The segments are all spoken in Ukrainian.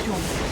좀.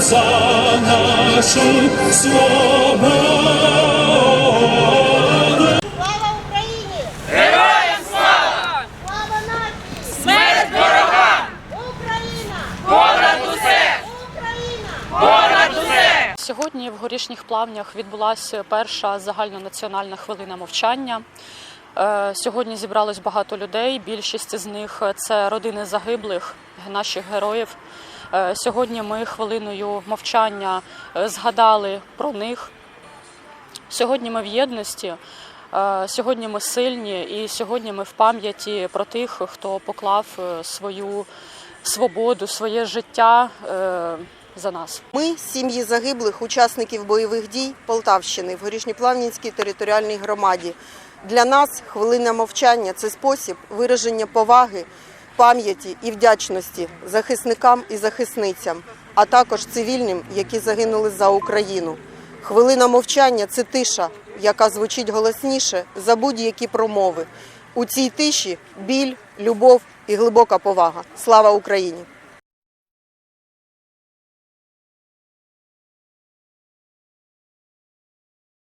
За нашу свободу. Слава Україні! Героям слава! Слава нації! Смерть ворогам! Україна! Понад усе! Україна! Понад усе! Сьогодні в горішніх плавнях відбулася перша загальнонаціональна хвилина мовчання. Е, Сьогодні зібралось багато людей. Більшість з них це родини загиблих, наших героїв. Е, Сьогодні ми хвилиною мовчання е, згадали про них. Сьогодні ми в єдності, е, сьогодні ми сильні, і сьогодні ми в пам'яті про тих, хто поклав свою свободу, своє життя за нас. Ми, сім'ї загиблих, учасників бойових дій Полтавщини в Горішньоплавнінській територіальній громаді. Для нас хвилина мовчання це спосіб вираження поваги, пам'яті і вдячності захисникам і захисницям, а також цивільним, які загинули за Україну. Хвилина мовчання це тиша, яка звучить голосніше за будь-які промови. У цій тиші біль, любов і глибока повага. Слава Україні!